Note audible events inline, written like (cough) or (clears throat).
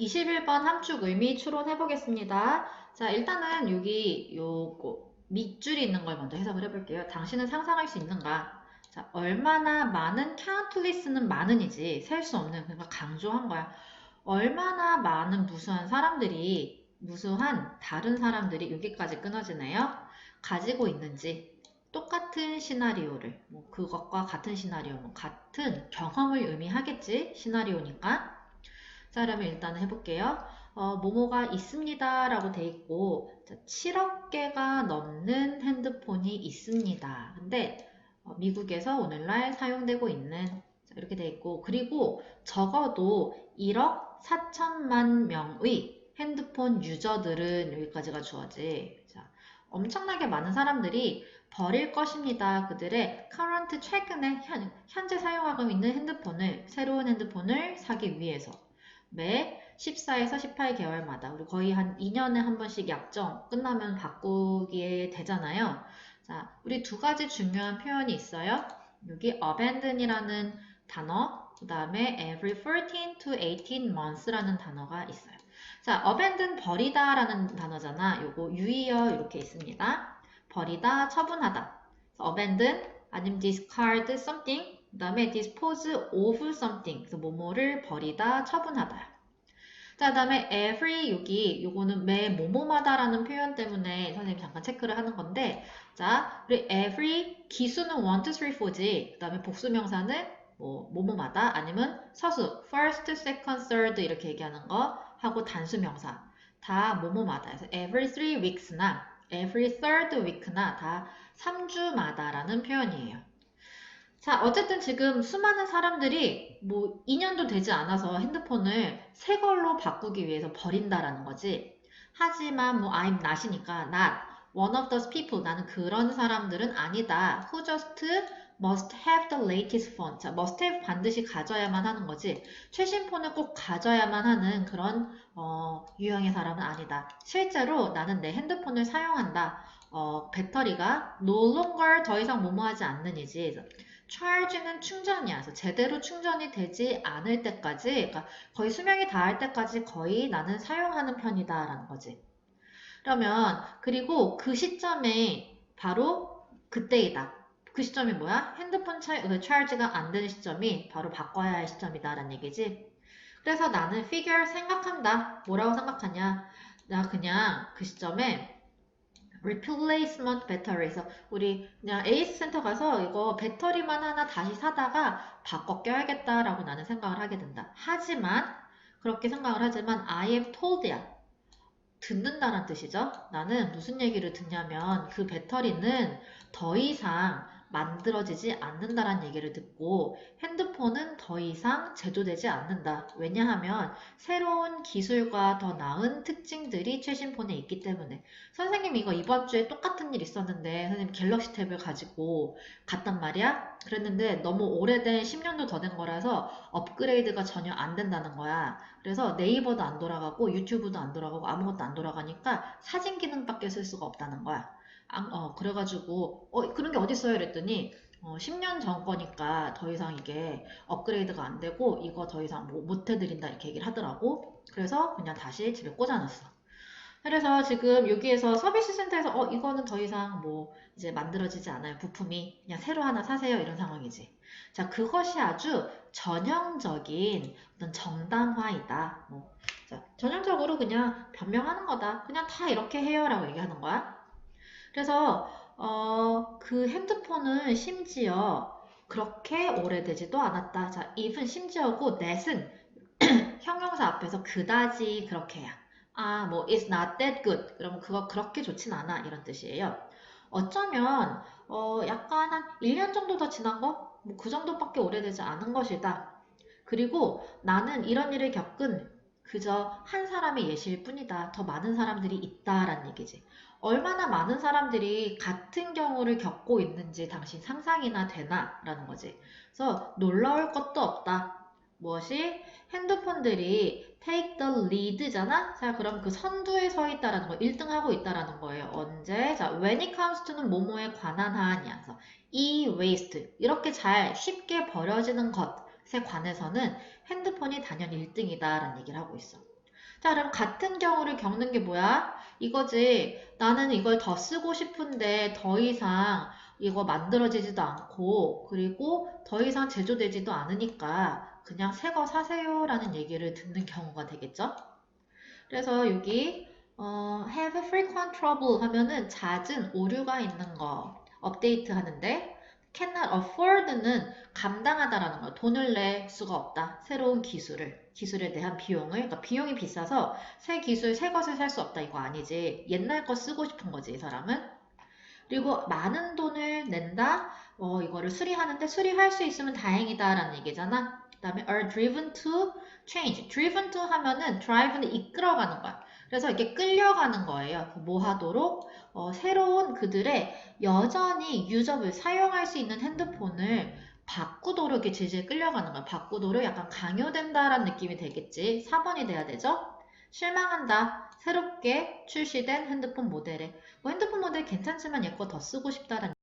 21번 함축 의미 추론해 보겠습니다. 자, 일단은 여기 요거 밑줄이 있는 걸 먼저 해석을 해볼게요. 당신은 상상할 수 있는가? 자, 얼마나 많은 countless는 많은이지 셀 수 없는 그러니까 강조한 거야. 얼마나 많은 무수한 사람들이 무수한 다른 사람들이 여기까지 끊어지네요. 가지고 있는지 똑같은 시나리오를 뭐 그것과 같은 시나리오 뭐 같은 경험을 의미하겠지 시나리오니까 자 그러면 일단 해볼게요. 어, 모모가 있습니다 라고 돼 있고 자, 7억 개가 넘는 핸드폰이 있습니다. 근데 어, 미국에서 오늘날 사용되고 있는 자, 이렇게 돼 있고 그리고 적어도 1억 4천만 명의 핸드폰 유저들은 여기까지가 주어지. 자, 엄청나게 많은 사람들이 버릴 것입니다. 그들의 current 최근에 현, 현재 사용하고 있는 핸드폰을 새로운 핸드폰을 사기 위해서 매 14에서 18개월마다 우리 거의 한 2년에 한 번씩 약정 끝나면 바꾸게 되잖아요. 자, 우리 두 가지 중요한 표현이 있어요. 여기 abandon이라는 단어, 그 다음에 every 14 to 18 months라는 단어가 있어요. 자, abandon 버리다 라는 단어잖아. 요거 유의어 이렇게 있습니다. 버리다, 처분하다. abandon 아니면 discard something. 그 다음에 dispose of something. 그래서 뭐뭐를 버리다, 처분하다. 자, 그 다음에 every 여기 요거는 매 뭐뭐마다라는 표현 때문에 선생님 잠깐 체크를 하는 건데 자, 우리 every 기수는 1, 2, 3, 4지. 그 다음에 복수명사는 뭐 뭐뭐마다 아니면 서수 first, second, third 이렇게 얘기하는 거 하고 단수명사 다 뭐뭐마다 해서 every three weeks나 every third week나 다 3주마다라는 표현이에요. 자, 어쨌든 지금 수많은 사람들이 뭐 2년도 되지 않아서 핸드폰을 새 걸로 바꾸기 위해서 버린다라는 거지. 하지만 뭐 I'm not이니까 not one of those people 나는 그런 사람들은 아니다. who just must have the latest phone. 자, must have 반드시 가져야만 하는 거지. 최신 폰을 꼭 가져야만 하는 그런 어, 유형의 사람은 아니다. 실제로 나는 내 핸드폰을 사용한다. 어, 배터리가 no longer 더 이상 뭐뭐하지 않는 이지. Charge는 충전이야. 그래서 제대로 충전이 되지 않을 때까지, 그러니까 거의 수명이 닿을 때까지 거의 나는 사용하는 편이다라는 거지. 그러면 그리고 그 시점에 바로 그때이다. 그 시점이 뭐야? 핸드폰 차, 그 charge가 안 되는 시점이 바로 바꿔야 할 시점이다라는 얘기지. 그래서 나는 figure 생각한다. 뭐라고 생각하냐? 나 그냥 그 시점에 replacement battery에서 우리 그냥 에이스 센터 가서 이거 배터리만 하나 다시 사다가 바꿔 껴야겠다라고 나는 생각을 하게 된다. 하지만 그렇게 생각을 하지만 I am told야. 듣는다는 뜻이죠. 나는 무슨 얘기를 듣냐면 그 배터리는 더 이상 만들어지지 않는다라는 얘기를 듣고 핸드폰은 더 이상 제조되지 않는다. 왜냐하면 새로운 기술과 더 나은 특징들이 최신 폰에 있기 때문에 선생님 이거 이번 주에 똑같은 일 있었는데 선생님 갤럭시 탭을 가지고 갔단 말이야. 그랬는데 너무 오래된 10년도 더 된 거라서 업그레이드가 전혀 안 된다는 거야. 그래서 네이버도 안 돌아가고 유튜브도 안 돌아가고 아무것도 안 돌아가니까 사진 기능밖에 쓸 수가 없다는 거야. 어, 그래가지고, 어, 그런 게 어딨어요? 이랬더니, 어, 10년 전 거니까 더 이상 이게 업그레이드가 안 되고, 이거 더 이상 뭐, 못 해드린다, 이렇게 얘기를 하더라고. 그래서 그냥 다시 집에 꽂아놨어. 그래서 지금 여기에서 서비스 센터에서, 어, 이거는 더 이상 뭐, 이제 만들어지지 않아요. 부품이. 그냥 새로 하나 사세요. 이런 상황이지. 자, 그것이 아주 전형적인 어떤 정당화이다. 뭐, 자, 전형적으로 그냥 변명하는 거다. 그냥 다 이렇게 해요. 라고 얘기하는 거야. 그래서 어, 그 핸드폰은 심지어 그렇게 오래되지도 않았다. 자, even 심지어고 that은 (clears throat) 형용사 앞에서 그다지 그렇게 해야. 아, 뭐 it's not that good. 그러면 그거 그렇게 좋진 않아. 이런 뜻이에요. 어쩌면 어, 약간 한 1년 정도 더 지난 거? 뭐 그 정도밖에 오래되지 않은 것이다. 그리고 나는 이런 일을 겪은 그저 한 사람의 예시일 뿐이다. 더 많은 사람들이 있다라는 얘기지. 얼마나 많은 사람들이 같은 경우를 겪고 있는지 당신 상상이나 되나? 라는 거지. 그래서 놀라울 것도 없다. 무엇이? 핸드폰들이 take the lead잖아? 자, 그럼 그 선두에 서 있다라는 거, 1등 하고 있다라는 거예요. 언제? 자, when it comes to는 뭐뭐에 관한 한이야. 그래서 e-waste. 이렇게 잘 쉽게 버려지는 것 에 관해서는 핸드폰이 단연 1등이다라는 얘기를 하고 있어. 자, 그럼 같은 경우를 겪는 게 뭐야? 이거지. 나는 이걸 더 쓰고 싶은데 더 이상 이거 만들어지지도 않고 그리고 더 이상 제조되지도 않으니까 그냥 새 거 사세요라는 얘기를 듣는 경우가 되겠죠? 그래서 여기 어, have frequent trouble 하면은 잦은 오류가 있는 거 업데이트 하는데 cannot afford는 감당하다라는 거야. 돈을 낼 수가 없다. 새로운 기술을, 기술에 대한 비용을, 그러니까 비용이 비싸서 새 기술, 새 것을 살 수 없다 이거 아니지. 옛날 거 쓰고 싶은 거지, 이 사람은. 그리고 많은 돈을 낸다. 어, 이거를 수리하는데 수리할 수 있으면 다행이다라는 얘기잖아. 그 다음에 are driven to change. driven to 하면은 drive는 이끌어가는 거야. 그래서 이렇게 끌려가는 거예요. 뭐 하도록? 어, 새로운 그들의 여전히 유저블 사용할 수 있는 핸드폰을 바꾸도록 이렇게 질질 끌려가는 거야. 바꾸도록 약간 강요된다라는 느낌이 되겠지. 4번이 돼야 되죠? 실망한다. 새롭게 출시된 핸드폰 모델에. 뭐 핸드폰 모델 괜찮지만 얘 거 더 쓰고 싶다라는